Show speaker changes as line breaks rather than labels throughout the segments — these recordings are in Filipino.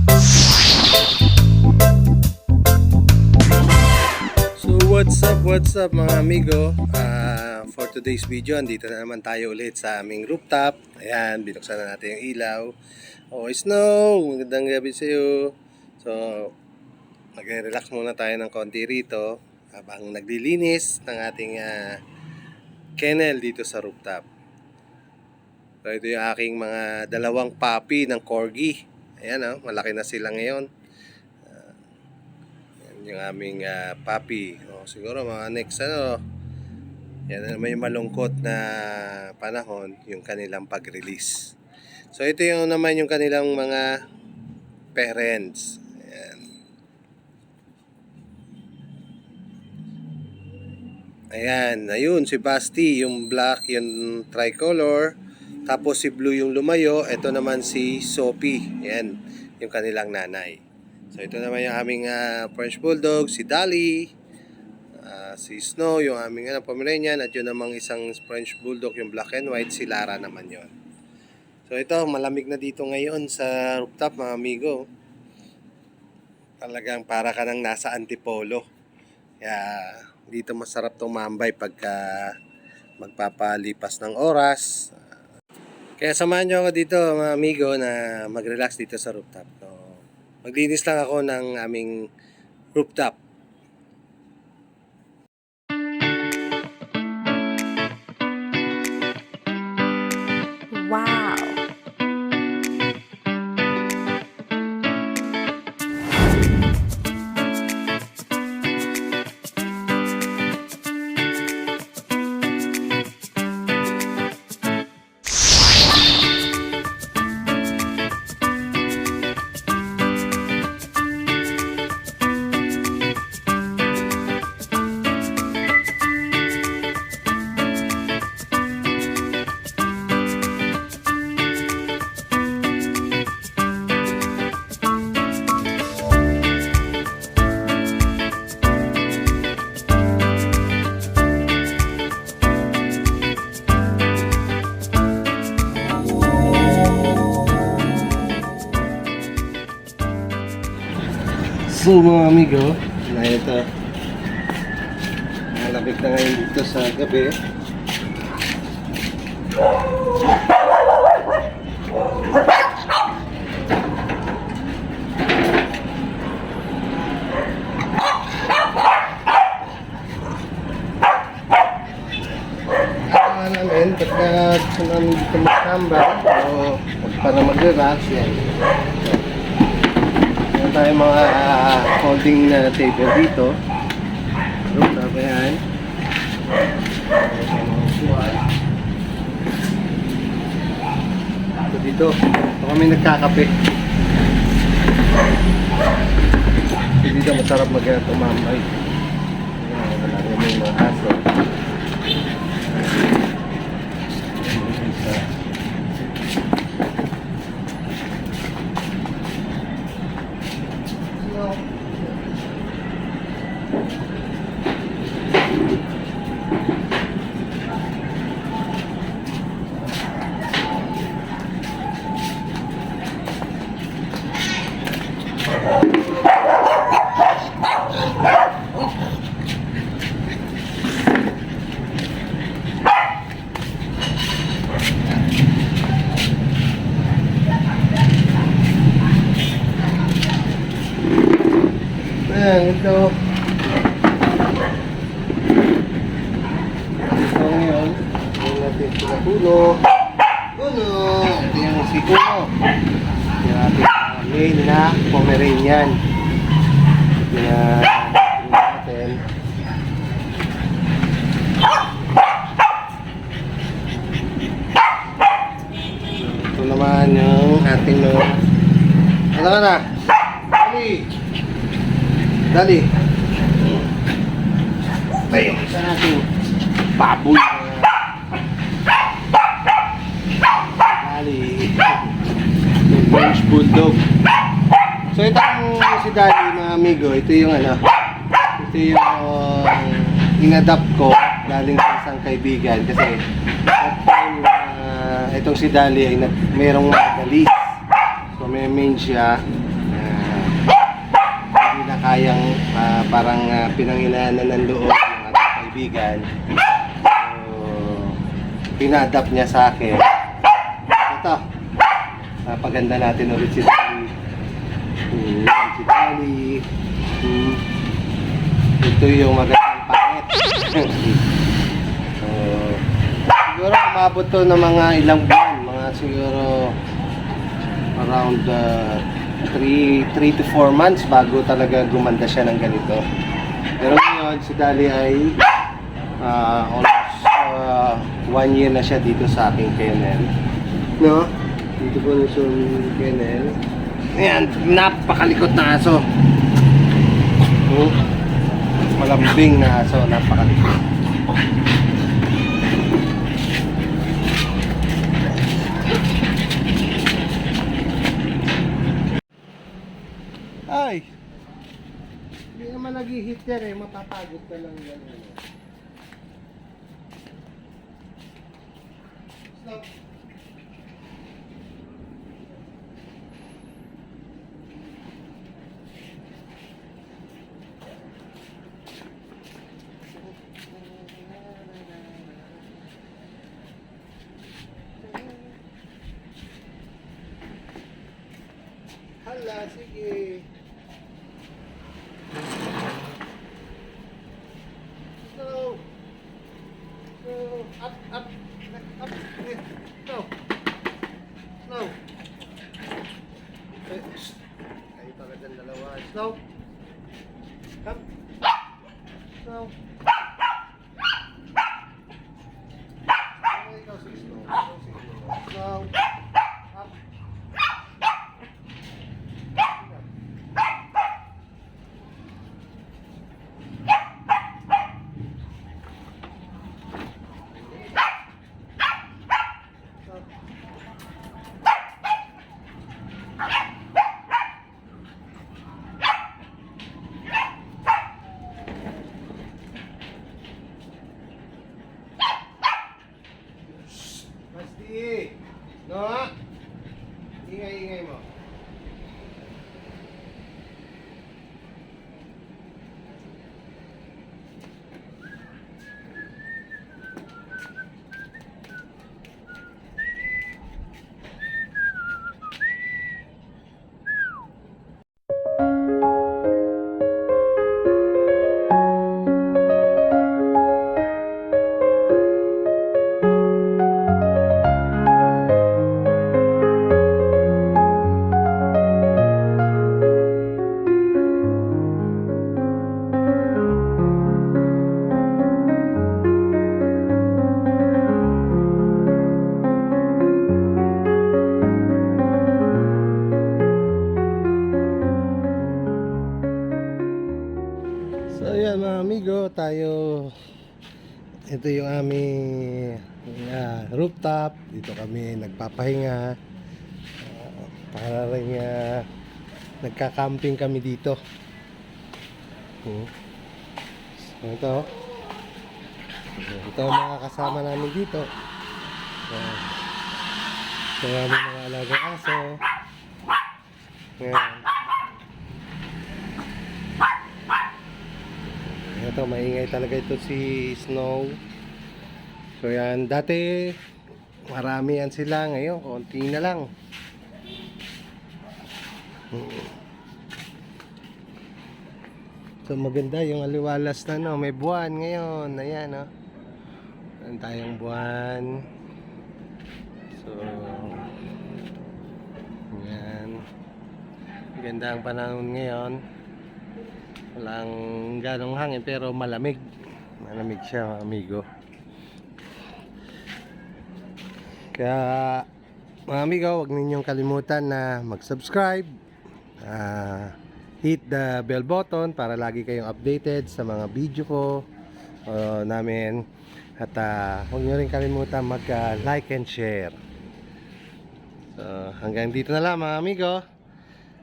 So what's up, what's up mga amigo? Ah, for today's video, andito na naman tayo ulit sa aming rooftop. Ayan, binuksan na natin yung ilaw. Oh, snow! Magandang gabi sa iyo. So, mag-relax muna tayo ng konti rito habang naglilinis ng ating ah, kennel dito sa rooftop. So, ito yung aking mga dalawang puppy ng corgi. Ayan, oh, malaki na sila ngayon. Yan yung aming ah, puppy. O, siguro mga next ano, yan na naman yung malungkot na panahon, yung kanilang pag-release. So ito yung naman yung kanilang mga parents. Ayan. Ayan, ayun, si Basti, yung black, yung tricolor. Tapos si Blue yung lumayo. Ito naman si Sophie. Ayan, yung kanilang nanay. So ito naman yung aming ah, French Bulldog, si Dali, ah, si Snow, yung aming ano, Pomeranian, at yun namang isang French Bulldog, yung black and white, si Lara naman yon. So ito, malamig na dito ngayon sa rooftop mga amigo. Talagang para ka nang nasa Antipolo. Kaya dito masarap tumambay pagka magpapalipas ng oras. Kaya samahan nyo ako dito mga amigo na mag-relax dito sa rooftop. So, maglinis lang ako ng aming rooftop. So mga amigo, na ito. Malapit na ngayon dito sa gabi. Ano namin, pagka namin dito magtambay, o para mag-relax, yan. Meron tayo mga ah, holding na table dito. Room na ba yan? Ito dito. Ito kami nagkakape. Ito dito masarap mag-tumambay. Ayan, wala naman yung mga aso. Isa. Ayan, ito. Ito ngayon. Ayan natin sila puno. Puno! Ito yung si Puno. Yung ating uh, main na Pomeranian. Tingnan natin. Ito naman yung ating mga... Ano ka na? Dali! Yung isa natin. Baboy! Dali! Yung French Bulldog. So ito ang si Dali mga amigo. Ito yung ano. Ito yung inadapt ko galing sa isang kaibigan kasi that time uh, itong si Dali ay nag, merong magalis. So may main siya. Kayang ah, parang uh, pinanginanan ng loob ng ating kaibigan. So, pinadap niya sa akin. Ito, napaganda natin ulit si Dali. Hmm, si Dali. Hmm. Ito yung magandang pangit. so, siguro umabot to ng mga ilang buwan. Mga siguro around 3 3 to 4 months bago talaga gumanda siya ng ganito. Pero ngayon, si Dali ay ah, almost 1 year na siya dito sa aking kennel. No? Dito po na siya yung kennel. Ayan, napakalikot na aso. Hmm? Malambing na aso, napakalikot. Ay! Hindi naman nag-hit yan eh, mapapagod ka lang yan. Stop. Hala, sige. at tayo ito yung aming ah, rooftop. Dito kami nagpapahinga. Ah, para rin ah, nagka-camping kami dito. Hmm. So ito. Ito mga kasama namin dito. Ah, ito ang mga alagang aso. Ngayon. Ito, maingay talaga ito si Snow. So yan, dati marami yan sila. Ngayon, konti na lang. So maganda yung aliwalas na no. May buwan ngayon. Ayan no. Meron tayong buwan. So yan. Ganda ang panahon ngayon. Walang ganong hangin pero malamig. Malamig siya, amigo. Kaya, mga amigo, huwag ninyong kalimutan na mag-subscribe. ah, hit the bell button para lagi kayong updated sa mga video ko uh, namin. At ah, huwag nyo rin kalimutan mag-like and share. So, hanggang dito na lang mga amigo.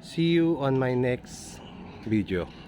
See you on my next video.